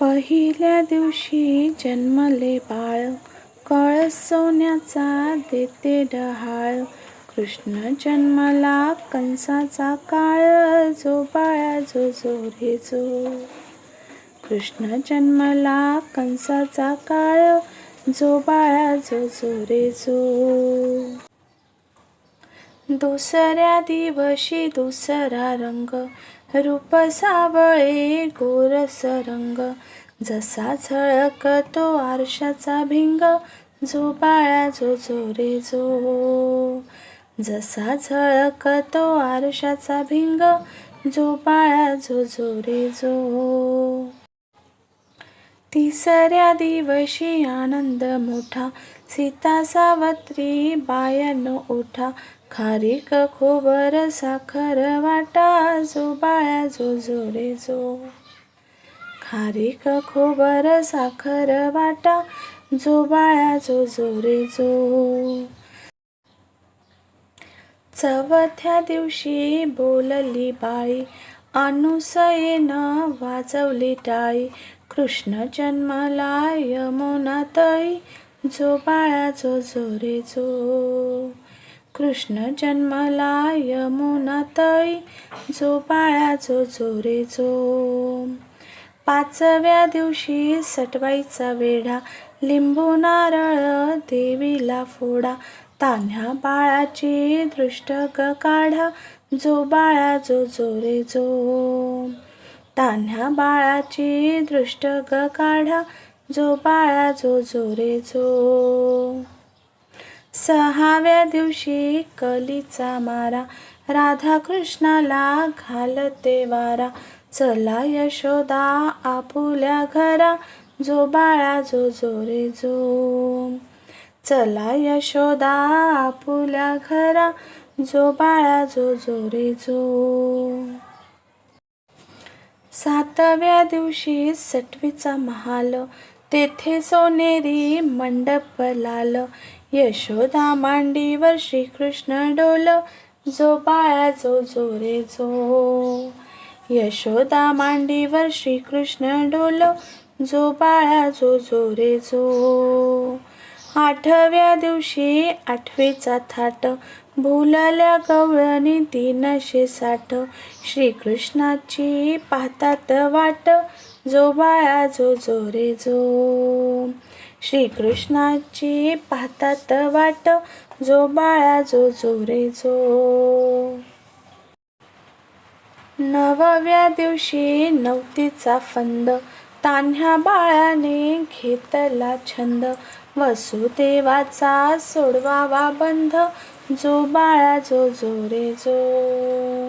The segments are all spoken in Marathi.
पहिल्या दिवशी जन्मले बाळ. कळस सोन्याचा देते डहाळ. कृष्ण जन्मला कंसाचा काळ. जो बाळा जो जो रे जो. कृष्ण जन्मला कंसाचा काळ. जो बाळा जो जो रे जो. दुसऱ्या दिवशी दुसरा रंग. रूप सावळे गोरस रंग जसा झळकतो आरशाचा भिंग जो बाळा जो जो रे जो जसा झळकतो आरशाचा भिंग जो बाळा जो जो रे जो तिसऱ्या दिवशी आनंद मोठा सीता सावत्री बायानो ओठा खारीक खोबर साखर वाटा जो बाळ्या जो जोरे जो. खारीक खोबर साखर वाटा जो बाळ्या जो जोरे जो. चवथ्या दिवशी बोलली बाई अनुसयेन वाजवली टाळी कृष्ण जन्मला यमुना तई जो बाळा जो जो जो. कृष्ण जन्मला यमुना तळी जो बाळाचो जो पाचव्या दिवशी सटवाईचा वेढा लिंबू नारळ देवीला फोडा. तान्ह्या बाळाची दृष्ट काढा जो बाळाचो जो जो तान्ह्या बाळाची दृष्ट काढा जो बाळाचो जो जो सहाव्या दिवशी कलीचा मारा. राधा कृष्णाला घालते वारा. चला यशोदा आपुल्या घरा. जो बाळा जो जो रे जो. चला यशोदा आपुल्या घरा. जो बाळा जो जो रे जो. सातव्या दिवशी सटवीचा महाल. तेथे सोनेरी मंडप लाल. यशोदा मांडीवर श्रीकृष्ण डोल जो बाळा जो जो रे जो. यशोदा मांडीवर श्रीकृष्ण डोल जो बाळा जो जो रे जो. आठव्या दिवशी आठवीचा थाट भुलल्या गवळणी तीनशे साठ. श्रीकृष्णाची पाहतात वाट जो बाळा जो जो रे जो. श्रीकृष्णाची पाहतात वाट जो बाळा जो जो रे जो. नवव्या दिवशी नवतीचा फंद तान्ह्या बाळाने घेतला छंद. वसुदेवाचा सोडवावा बंध जो बाळा जो जो रे जो.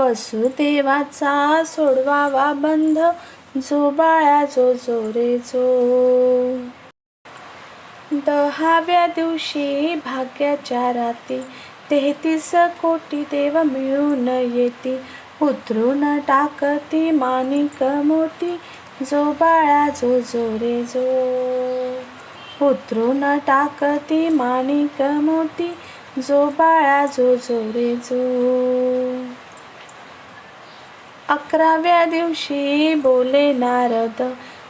वसुदेवाचा सोडवावा बंध जो बाळा जो जो रे जो. दहाव्या दिवशी भाग्याच्या राती तेहतीस कोटी देव मिळून येती. उतरून टाकती माणिक मोती जो बाळा जो जो रे जो. उतरून टाकती माणिक मोती जो बाळा जो जो रे जो. अकराव्या दिवशी बोले नारद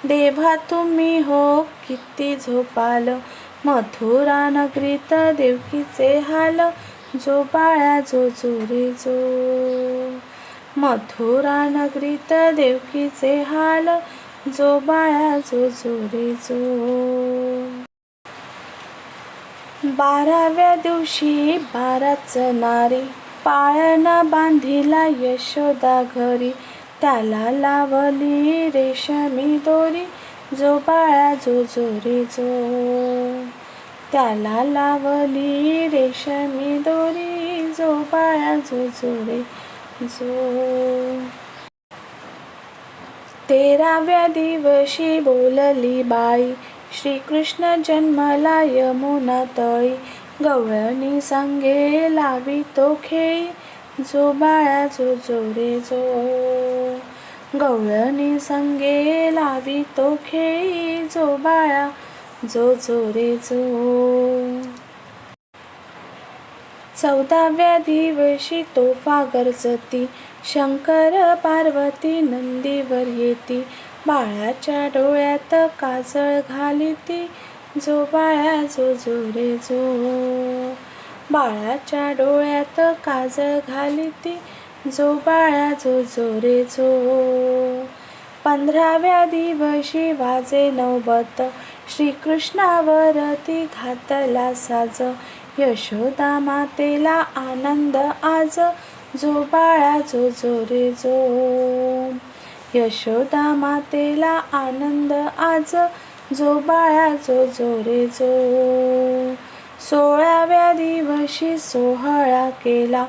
देवा तुम्ही हो किती झोपाल. मथुरा नगरीत देवकीचे हाल. जो बाळा जो जो जो मथुरा नगरीत देवकीचे हाल. जो बाळा जो जो जो बाराव्या दिवशी बाराच नारी पाळणा बांधिला यशोदा घरी. त्याला लावली रेशमी दोरी जो बाळा जो जो रे जो. त्याला लावली रेशमी दोरी जो बाळा जो जो रे जो. तेराव्या दिवशी बोलली बाई श्रीकृष्ण जन्मला यमुना तळी गवळणी सांगे लावी तो खेळी जो बाळा जो जो रे जो. गवळणी संगे लावी तो खेळी जो बाळा जो जो रे जो चौदाव्या दिवशी तोफा गरजती शंकर पार्वती नंदीवर येती. बाळाच्या डोळ्यात काजळ घाली ती जो बाळा जो जो रे जो बाळाच्या डोळ्यात काजळ घाली ती जो बाळा जो जो रे जो पंधराव्या दिवशी वाजे नवबत श्रीकृष्णावरती घातला साज. यशोदा मातेला आनंद आज जो बाळा जो जो रे जो यशोदा मातेला आनंद आज जो बाळा जो जो रे जो सोळाव्या दिवशी सोहळा केला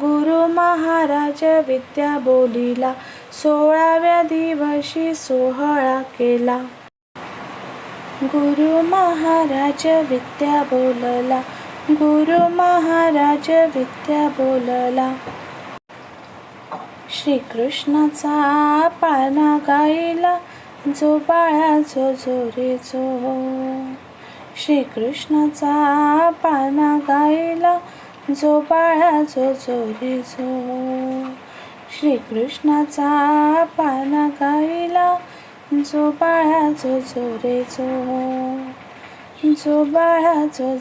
गुरु महाराज विद्या बोलिला सोळाव्या दिवशी सोहळा केला. गुरु महाराज विद्या बोलला गुरु महाराज विद्या बोलला. श्रीकृष्णाचा पाना गाईला जो बाळा जो जो रे जो. श्रीकृष्णाचा पाळणा गायला जो बाळा जो जो रे जो श्रीकृष्णाचा पाळणा गायला जो बाळा जो जो रे जो जो बाळा जो